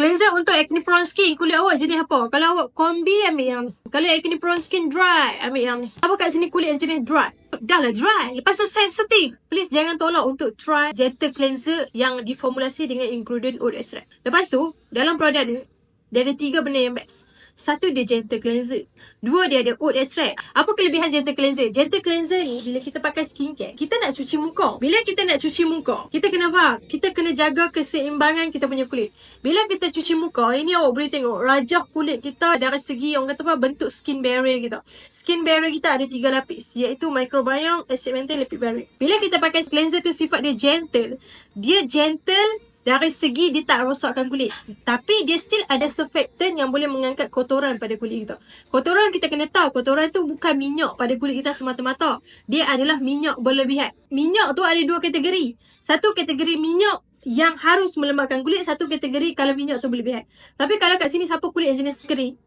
Cleanser untuk acne prone skin, kulit awak jenis apa? Kalau awak kombi, ambil yang ni. Kalau acne prone skin dry, ambil yang ni. Apa kat sini kulit yang jenis dry? Dah lah dry. Lepas tu sensitive. Please jangan tolak untuk try gentle cleanser yang diformulasi dengan ingredient oat extract. Lepas tu, dalam produk ni, dia ada tiga benda yang best. Satu dia gentle cleanser. Dua dia ada oat extract. Apa kelebihan gentle cleanser? Gentle cleanser ni bila kita pakai skincare, kita nak cuci muka. Bila kita nak cuci muka, kita kena faham. Kita kena jaga keseimbangan kita punya kulit. Bila kita cuci muka, ini awak boleh tengok rajah kulit kita dari segi orang kata apa bentuk skin barrier kita. Skin barrier kita ada tiga lapis iaitu microbiome, acid mantle, lipid barrier. Bila kita pakai cleanser tu sifat dia gentle, dia gentle dari segi dia tak rosakkan kulit. Tapi dia still ada surfactant yang boleh mengangkat kotoran pada kulit kita. Kotoran kita kena tahu, kotoran tu bukan minyak pada kulit kita semata-mata. Dia adalah minyak berlebihan. Minyak tu ada dua kategori. Satu kategori minyak yang harus melembabkan kulit, satu kategori kalau minyak tu berlebihan. Tapi kalau kat sini siapa kulit yang jenis kering,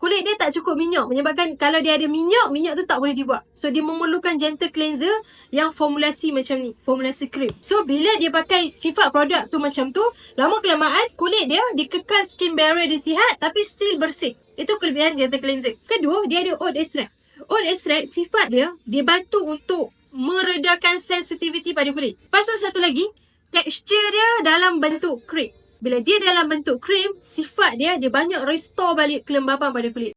kulit dia tak cukup minyak menyebabkan kalau dia ada minyak minyak tu tak boleh dibuat so dia memerlukan gentle cleanser yang formulasi macam ni formulasi krim so bila dia pakai sifat produk tu macam tu lama kelamaan kulit dia dikekal skin barrier dia sihat tapi still bersih itu kelebihan gentle cleanser kedua dia ada oat extract. Oat extract sifat dia dia bantu untuk meredakan sensitivity pada kulit. Tu satu lagi tekstur dia dalam bentuk krim bila dia dalam bentuk krim, sifat dia dia banyak restore balik kelembapan pada kulit.